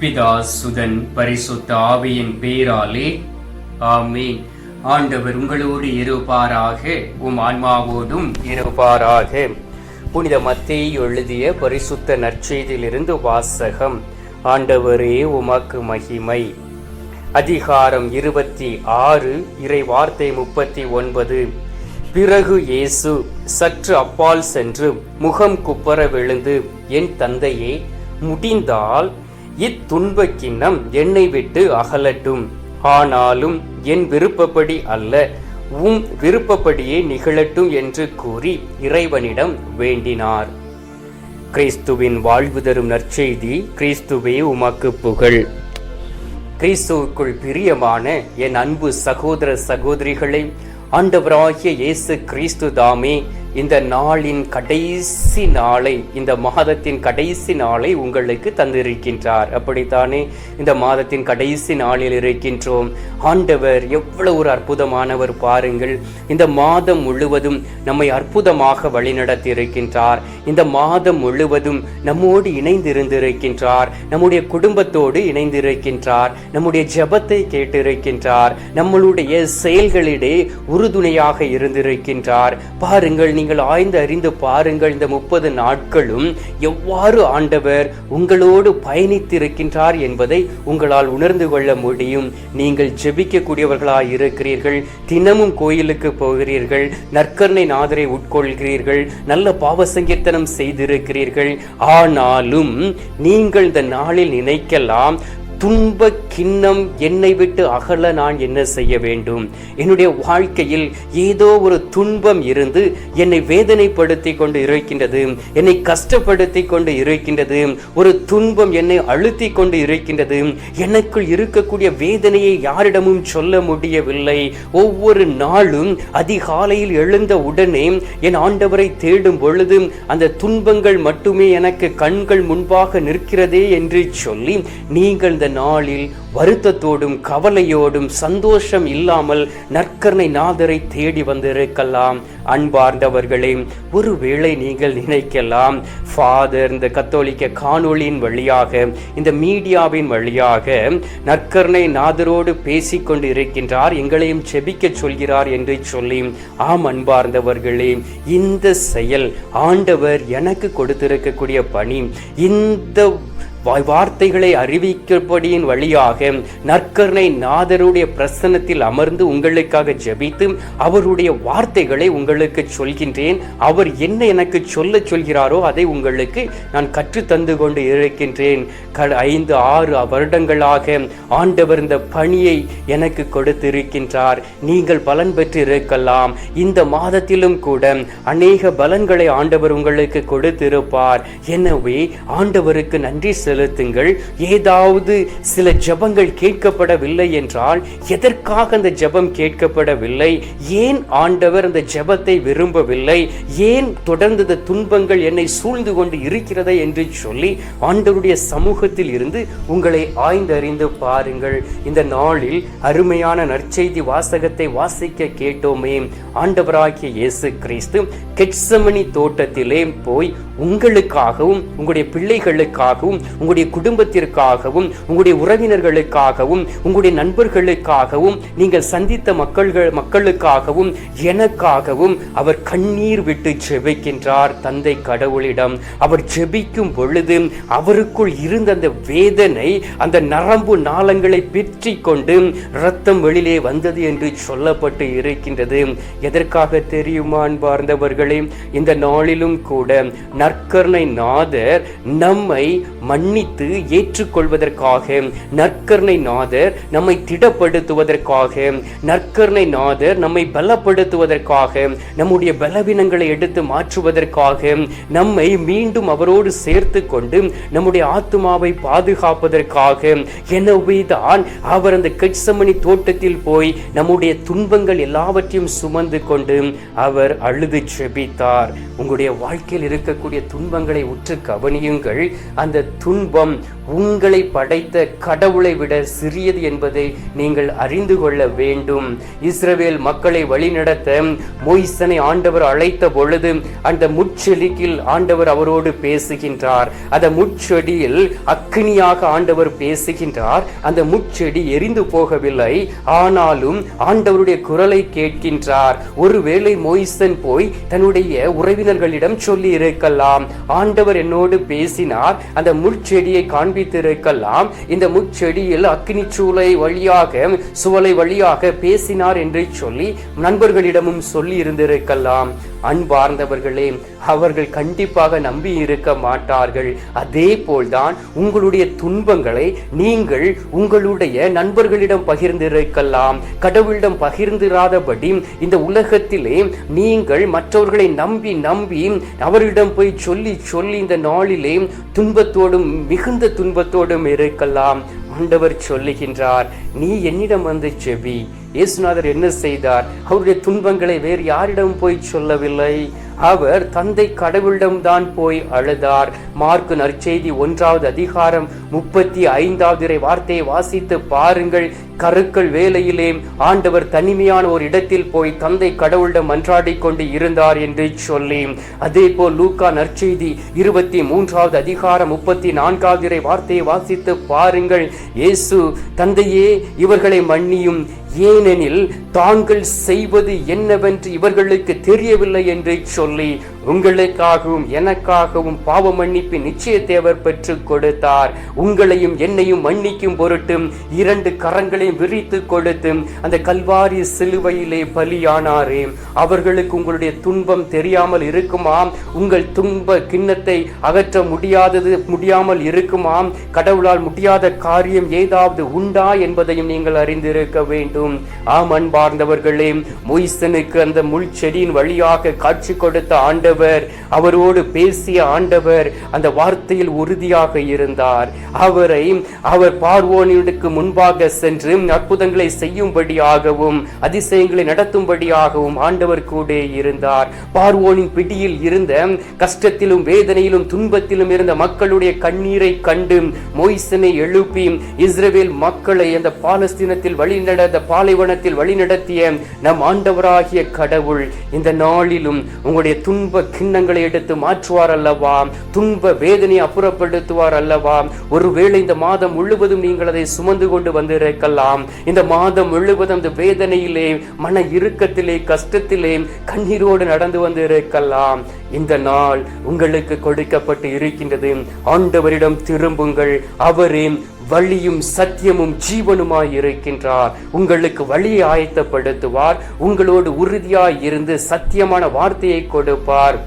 பிதா சுதன் பரிசுத்த ஆவியின் பேராலே. ஆமீன். ஆண்டவர் உங்களோடு இருப்பாராக. உம் ஆன்மாவோடும் இருப்பாராக. புனித மத்தேயு எழுதிய பரிசுத்த நற்செய்தியிலிருந்து வாசகம். ஆண்டவரே உமக்கு மகிமை. அதிகாரம் இருபத்தி ஆறு இறை வார்த்தை முப்பத்தி ஒன்பது. பிறகு இயேசு சற்று அப்பால் சென்று முகம் குப்பர விழுந்து என் தந்தையே முடிந்தால் இத்துன்பக் கிண்ணம் என்னை விட்டு அகலட்டும். ஆனாலும் என் விருப்பப்படி அல்ல உம் விருப்பப்படியே நிகழட்டும் என்று கூறி இறைவனிடம் வேண்டினார். கிறிஸ்துவின் வாழ்வு தரும் நற்செய்தி கிறிஸ்துவே உமக்கு புகழ். கிறிஸ்துவுக்குள் பிரியமான என் அன்பு சகோதர சகோதரிகளை ஆண்டவராகிய இயேசு கிறிஸ்து தாமே இந்த நாளின் கடைசி நாளை இந்த மாதத்தின் கடைசி நாளை உங்களுக்கு தந்திருக்கின்றார். அப்படித்தானே? இந்த மாதத்தின் கடைசி நாளில் இருக்கின்றோம். ஆண்டவர் எவ்வளவு ஒரு அற்புதமானவர் பாருங்கள். இந்த மாதம் முழுவதும் நம்மை அற்புதமாக வழிநடத்தி இருக்கின்றார் இந்த மாதம் முழுவதும் நம்மோடு இணைந்திருந்திருக்கின்றார். நம்முடைய குடும்பத்தோடு இணைந்திருக்கின்றார். நம்முடைய ஜெபத்தை கேட்டிருக்கின்றார். நம்மளுடைய செயல்களிடையே உறுதுணையாக இருந்திருக்கின்றார். பாருங்கள் நீங்கள் ஆய்ந்து அறிந்து பாருங்கள் இந்த முப்பது நாட்களும் எவ்வாறு ஆண்டவர் உங்களோடு பயணித்திருக்கின்றார் என்பதை உங்களால் உணர்ந்து கொள்ள முடியும். நீங்கள் ஜெபிக்கக்கூடியவர்களாக இருக்கிறீர்கள் தினமும் கோயிலுக்கு போகிறீர்கள் நற்கருணை நாதரை உட்கொள்கிறீர்கள் நல்ல பாவ சங்கீர்த்தனம் செய்திருக்கிறீர்கள். ஆனாலும் நீங்கள் இந்த நாளில் நினைக்கலாம் துன்ப கிண்ணம் என்னை விட்டு அகல நான் என்ன செய்ய வேண்டும்? என்னுடைய வாழ்க்கையில் ஏதோ ஒரு துன்பம் இருந்து என்னை வேதனைப்படுத்தி கொண்டு இருக்கின்றது. என்னை கஷ்டப்படுத்தி கொண்டு இருக்கின்றது. ஒரு துன்பம் என்னை அழுத்தி கொண்டு இருக்கின்றது. எனக்குள் இருக்கக்கூடிய வேதனையை யாரிடமும் சொல்ல முடியவில்லை. ஒவ்வொரு நாளும் அதிகாலையில் எழுந்த உடனே என் ஆண்டவரை தேடும் பொழுது அந்த துன்பங்கள் மட்டுமே எனக்கு கண்கள் முன்பாக நிற்கிறதே என்று சொல்லி நீங்கள் இந்த நாளில் வருத்தத்தோடும் கவலையோடும் சந்தோஷம் இல்லாமல் நற்கர்ணை நாதரை தேடி வந்திருக்கலாம். அன்பார்ந்தவர்களே ஒருவேளை நீங்கள் நினைக்கலாம் ஃபாதர் இந்த கத்தோலிக்க காணொளியின் வழியாக இந்த மீடியாவின் வழியாக நற்கர்ணை நாதரோடு பேசிக்கொண்டு இருக்கின்றார் எங்களையும் செபிக்க சொல்கிறார் என்று சொல்லி ஆம் அன்பார்ந்தவர்களே இந்த செயல் ஆண்டவர் எனக்கு கொடுத்திருக்கக்கூடிய பணி இந்த வார்த்தைகளை அறிவிக்கப்படியின் வழியாக நற்கருணை நாதருடைய பிரசன்னத்தில் அமர்ந்து உங்களுக்காக ஜெபித்து அவருடைய வார்த்தைகளை உங்களுக்கு சொல்கின்றேன். அவர் என்ன எனக்கு சொல்ல சொல்கிறாரோ அதை உங்களுக்கு நான் கற்று தந்து கொண்டு இருக்கின்றேன். க ஐந்து ஆறு வருடங்களாக ஆண்டவர் இந்த பணியை எனக்கு கொடுத்திருக்கின்றார். நீங்கள் பலன் பெற்று இருக்கலாம் இந்த மாதத்திலும் கூட அநேக பலன்களை ஆண்டவர் உங்களுக்கு கொடுத்திருப்பார். எனவே ஆண்டவருக்கு நன்றி செலுத்துங்கள். ஏதாவது சில ஜெபங்கள் கேட்கப்படவில்லை என்றால் எதற்காக அந்த ஜெபம் கேட்கப்படவில்லை? ஏன் ஆண்டவர் அந்த ஜபத்தை விரும்பவில்லை? ஏன் தொடர்ந்து துன்பங்கள் என்னை சூழ்ந்து கொண்டு இருக்கிறதா என்று சொல்லி ஆண்டவருடைய சமூகத்தில் இருந்து உங்களை ஆய்ந்தறிந்து பாருங்கள். இந்த நாளில் அருமையான நற்செய்தி வாசகத்தை வாசிக்க கேட்டோமே. ஆண்டவராகிய இயேசு கிறிஸ்து கெட்சமணி தோட்டத்திலே போய் உங்களுக்காகவும் உங்களுடைய பிள்ளைகளுக்காகவும் உங்களுடைய குடும்பத்திற்காகவும் உங்களுடைய உறவினர்களுக்காகவும் உங்களுடைய நண்பர்களுக்காகவும் நீங்கள் சந்தித்த மக்கள்கள் மக்களுக்காகவும் எனக்காகவும் அவர் கண்ணீர் விட்டு ஜெபிக்கின்றார் தந்தை கடவுளிடம். அவர் ஜெபிக்கும் பொழுது அவருக்குள் இருந்த அந்த வேதனை அந்த நரம்பு நாளங்களை பெற்றி கொண்டு ரத்தம் வெளியிலே வந்தது என்று சொல்லப்பட்டு இருக்கின்றது. எதற்காக தெரியுமா அன்பார்ந்தவர்களே? இந்த நாளிலும் கூட நற்கருணை நாதர் நம்மை மன்னித்து ஏற்றுக்கொள்வதற்காக நற்கருணை நாதர் நம்மை திடப்படுத்துவதற்காக நற்கருணை நாதர் நம்மை பலப்படுத்துவதற்காக நம்முடைய பலவீனங்களை எடுத்து மாற்றுவதற்காக நம்மை மீண்டும் அவரோடு சேர்த்து கொண்டு நம்முடைய ஆத்மாவை பாதுகாப்பதற்காக எனவேதான் அவர் அந்த கட்சமணி தோட்டத்தில் போய் நம்முடைய துன்பங்கள் எல்லாவற்றையும் சுமந்து கொண்டு அவர் அழுது செபித்தார். உங்களுடைய வாழ்க்கையில் இருக்கக்கூடிய துன்பங்களை உற்று கவனியுங்கள். அந்த துன்ப துன்பம் உங்களை படைத்த கடவுளை விட சிறியது என்பதை நீங்கள் அறிந்து கொள்ள வேண்டும். இஸ்ரவேல் மக்களை வழிநடத்த மொய்சனை ஆண்டவர் அழைத்த பொழுது அந்த முச்செடிக்கில் ஆண்டவர் அவரோடு பேசுகின்றார். அந்த முச்செடியில் அக்னியாக ஆண்டவர் பேசுகின்றார். அந்த முச்செடி எரிந்து போகவில்லை. ஆனாலும் ஆண்டவருடைய குரலை கேட்கின்றார். ஒருவேளை மொய்சன் போய் தன்னுடைய உறவினர்களிடம் சொல்லி இருக்கலாம். ஆண்டவர் என்னோடு பேசினார். அந்த முச்செடியை காண்பித்திருக்கலாம். இந்த முச்செடியில் அக்னி சூளை வழியாக சுவலை வழியாக பேசினார் என்று சொல்லி நண்பர்களிடமும் சொல்லி இருந்திருக்கலாம் அன்பார்ந்தவர்களே அவர்கள் கண்டிப்பாக நம்பி இருக்க மாட்டார்கள். அதே போல்தான் உங்களுடைய துன்பங்களை நீங்கள் உங்களுடைய நண்பர்களிடம் பகிர்ந்திருக்கலாம். கடவுளிடம் பகிர்ந்திராதபடி இந்த உலகத்திலே நீங்கள் மற்றவர்களை நம்பி நம்பி அவரிடம் போய் சொல்லி சொல்லி இந்த நாளிலே துன்பத்தோடும் மிகுந்த துன்பத்தோடும் இருக்கலாம். ஆண்டவர் சொல்லுகின்றார் நீ என்னிடம் வந்து செவி இயேசுநாதர் என்ன செய்தார்? அவருடைய துன்பங்களை வேறு யாரிடம் போய் சொல்லவில்லை. அவர் தந்தை கடவுளிடம் தான் போய் அழுதார். மார்க்கு நற்செய்தி ஒன்றாவது அதிகாரம் முப்பத்தி ஐந்தாவது வார்த்தையை வாசித்து பாருங்கள். கருக்கள் வேலையிலே ஆண்டவர் தனிமையான ஒரு இடத்தில் போய் தந்தை கடவுளிடம் மன்றாடி கொண்டு இருந்தார் என்று சொல்லி. அதே போல் லூக்கா நற்செய்தி இருபத்தி மூன்றாவது அதிகாரம் முப்பத்தி நான்காவது வார்த்தையை வாசித்து பாருங்கள். இயேசு தந்தையே இவர்களை மன்னியும். ஏனெனில் தாங்கள் செய்வது என்னவென்று இவர்களுக்கு தெரியவில்லை என்று சொல்லி உங்களுக்காகவும் எனக்காகவும் பாவ மன்னிப்பு நிச்சய தேவர் பெற்று கொடுத்தார். உங்களையும் என்னையும் மன்னிக்கும் பொருட்டும் இரண்டு கரங்களையும் விரித்து கொடுத்து அந்த கல்வாரி சிலுவையிலே பலியானாரே. அவர்களுக்கு உங்களுடைய துன்பம் தெரியாமல் இருக்குமாம். உங்கள் துன்ப கிண்ணத்தை அகற்ற முடியாதது முடியாமல் இருக்குமாம். கடவுளால் முடியாத காரியம் ஏதாவது உண்டா என்பதையும் நீங்கள் அறிந்திருக்க வேண்டும். ஆம் அன்பார்ந்தவர்களே மொய்சனுக்கு அந்த முள் செடியின் வழியாக காட்சி கொடுத்த ஆண்டு ஆண்டவர் அவரோடு பேசிய ஆண்டவர் அந்த வார்த்தையில் உறுதியாக இருந்தார். அவரை அவர் பார்வோனுக்கு முன்பாக சென்று அற்புதங்களை செய்யும்படியாகவும் அதிசயங்களை நடத்தும்படியாகவும் ஆண்டவர் கூட இருந்தார். பார்வோனின் பிடியில் இருந்த கஷ்டத்திலும் வேதனையிலும் துன்பத்திலும் இருந்த மக்களுடைய கண்ணீரை கண்டு மொய்சனை எழுப்பி இஸ்ரேல் மக்களை அந்த பாலஸ்தீனத்தில் வழிநடந்த பாலைவனத்தில் வழிநடத்திய நம் ஆண்டவராகிய கடவுள் இந்த நாளிலும் உங்களுடைய துன்ப கிண்ணங்களை எடுத்து மாற்றுவார் அல்லவா? துன்ப வேதனையை அப்புறப்படுத்துவார் அல்லவா? ஒருவேளை இந்த மாதம் முழுவதும் நீங்கள் அதை சுமந்து கொண்டு வந்திருக்கலாம். இந்த மாதம் முழுவதும் அந்த வேதனையிலே மன இறுக்கத்திலே கஷ்டத்திலே கண்ணீரோடு நடந்து வந்து இருக்கலாம் இந்த நாள் உங்களுக்கு கொடுக்கப்பட்டு இருக்கின்றது. ஆண்டவரிடம் திரும்புங்கள். அவரே வழியும் சத்தியமும் ஜீவனுமாய் இருக்கின்றார். உங்களுக்கு வழியை ஆயத்தப்படுத்துவார். உங்களோடு உறுதியாய் இருந்து சத்தியமான வார்த்தையை கொடுப்பார்.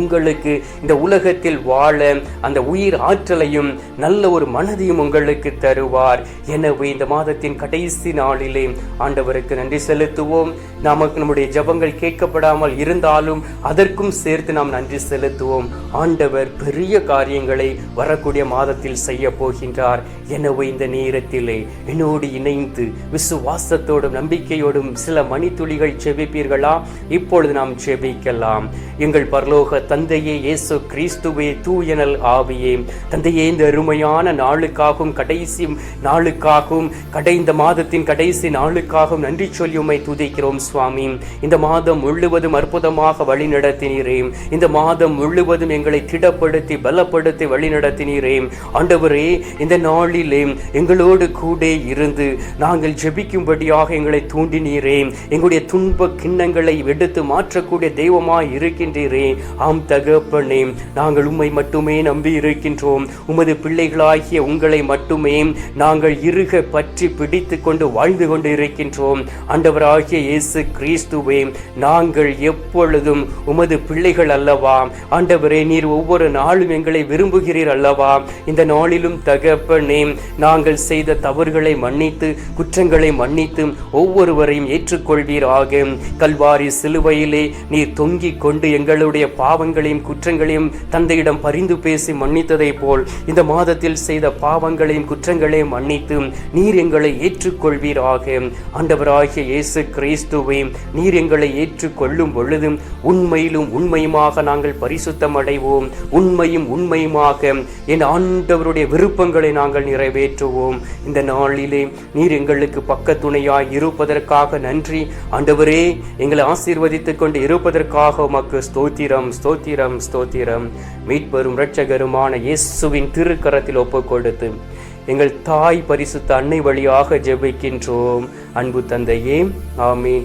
உங்களுக்கு இந்த உலகத்தில் வாழ அந்த உயிர் ஆற்றலையும் நல்ல ஒரு மனதையும் உங்களுக்கு தருவார். எனவே இந்த மாதத்தின் கடைசி நாளிலே ஆண்டவருக்கு நன்றி செலுத்துவோம். நமக்கு நம்முடைய ஜபங்கள் கேட்கப்படாமல் இருந்தாலும் அதற்கும் சேர்த்து நாம் நன்றி செலுத்துவோம். ஆண்டவர் பெரிய காரியங்களை வரக்கூடிய மாதத்தில் செய்ய போகின்றார். எனவே இந்த நேரத்திலே என்னோடு இணைந்து விசுவாசத்தோடும் நம்பிக்கையோடும் சில மணித்துளிகள் செபிப்பீர்களா? இப்பொழுது நாம் செபிக்கலாம். எங்கள் பரலோக தந்தையே இயேசு கிறிஸ்துவே தூயனல் ஆவியே. தந்தையே இந்த அருமையான நாளுக்காகவும் கடைசி நாளுக்காகவும் கடை இந்த மாதத்தின் கடைசி நாளுக்காகவும் நன்றி சொல்லி உம்மை துதிக்கிறோம் சுவாமி. இந்த மாதம் முழுவதும் அற்புதமாக வழி நடத்தினீரே. இந்த மாதம் முழுவதும் எங்களை திடப்படுத்தி பலப்படுத்தி வழி நடத்தினீரே. ஆண்டவரே இந்த நாளிலே எங்களோடு கூட இருந்து நாங்கள் ஜெபிக்கும்படியாக எங்களை தூண்டினீரே. எங்களுடைய துன்ப கிண்ணங்களை எடுத்து மாற்றக்கூடிய தெய்வமாய் இருக்கின்றீரே. ஆம் ஆம் தகப்பனே நாங்கள் உம்மை மட்டுமே நம்பி இருக்கின்றோம். உமது பிள்ளைகளாகிய உங்களை மட்டுமே நாங்கள் இருக பற்றி பிடித்து கொண்டு வாழ்ந்து கொண்டு இருக்கின்றோம் ஆண்டவராகிய இயேசு கிறிஸ்துவே நாங்கள் எப்பொழுதும் உமது பிள்ளைகள் அல்லவா? ஆண்டவரே நீர் ஒவ்வொரு நாளும் எங்களை விரும்புகிறீர் அல்லவா? இந்த நாளிலும் தகப்பனே நாங்கள் செய்த தவறுகளை மன்னித்து குற்றங்களை மன்னித்து ஒவ்வொருவரையும் ஏற்றுக்கொள்வீராக. கல்வாரி சிலுவையிலே நீர் தொங்கிக் கொண்டு எங்களுடைய பாவ பாவங்களையும் குற்றங்களையும் தந்தையிடம் பரிந்து பேசி மன்னித்ததை போல் இந்த மாதத்தில் செய்த பாவங்களையும் குற்றங்களையும் மன்னித்து நீர் எங்களை ஏற்றுக்கொள்வீராக. ஆண்டவராகிய இயேசு கிறிஸ்துவை நீர் எங்களை ஏற்றுக்கொள்ளும் பொழுது உண்மையிலும் உண்மையுமாக நாங்கள் பரிசுத்தம் அடைவோம் உண்மையும் உண்மையுமாக என் ஆண்டவருடைய விருப்பங்களை நாங்கள் நிறைவேற்றுவோம். இந்த நாளிலே நீர் எங்களுக்கு பக்கத்துணையாய் இருப்பதற்காக நன்றி. ஆண்டவரே எங்களை ஆசீர்வதித்துக் கொண்டு இருப்பதற்காக உமக்கு ஸ்தோத்திரம். ஸ்தோத்திரம் ஸ்தோத்திரம். மீட்பெரும் இரட்சகருமான இயேசுவின் திருக்கரத்தில் ஒப்பு கொடுத்து எங்கள் தாய் பரிசுத்த அன்னை வழியாக ஜெபிக்கின்றோம். அன்பு தந்தையே ஆமீன்.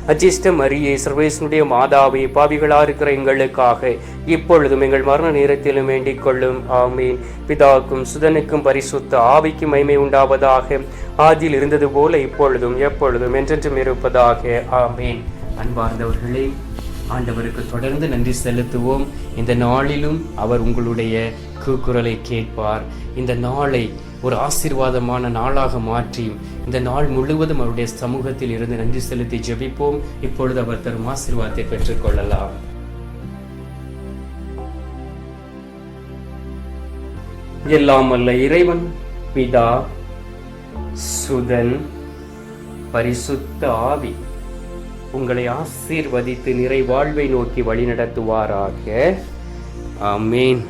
அஜிஷ்ட மரியே சர்வேசனுடைய மாதாவே பாவிகளாக இருக்கிற எங்களுக்காக. இப்பொழுதும் எங்கள் மரண நேரத்திலும் வேண்டிக் கொள்ளும். ஆமீன். பிதாவுக்கும் சுதனுக்கும் பரிசுத்த ஆவிக்கும் மைமை உண்டாவதாக. ஆதியில் இருந்தது போல இப்பொழுதும் எப்பொழுதும் என்றென்றும் இருப்பதாக. ஆமீன். அன்பார்ந்தவர்களே ஆண்டவருக்கு தொடர்ந்து நன்றி செலுத்துவோம். இந்த நாளிலும் அவர் உங்களுடைய கூக்குரலை கேட்பார். இந்த நாளை ஒரு ஆசீர்வாதமான நாளாக மாற்றி இந்த நாள் முழுவதும் அவருடைய சமூகத்தில் இருந்து நன்றி செலுத்தி ஜெபிப்போம். இப்பொழுது அவர் தரும் ஆசீர்வாதத்தை பெற்றுக்கொள்ளலாம் எல்லாம் அல்ல இறைவன் பிதா சுதன் பரிசுத்த ஆவி உங்களை ஆசீர்வதித்து நிறை வாழ்வை நோக்கி வழிநடத்துவாராக. ஆமேன்.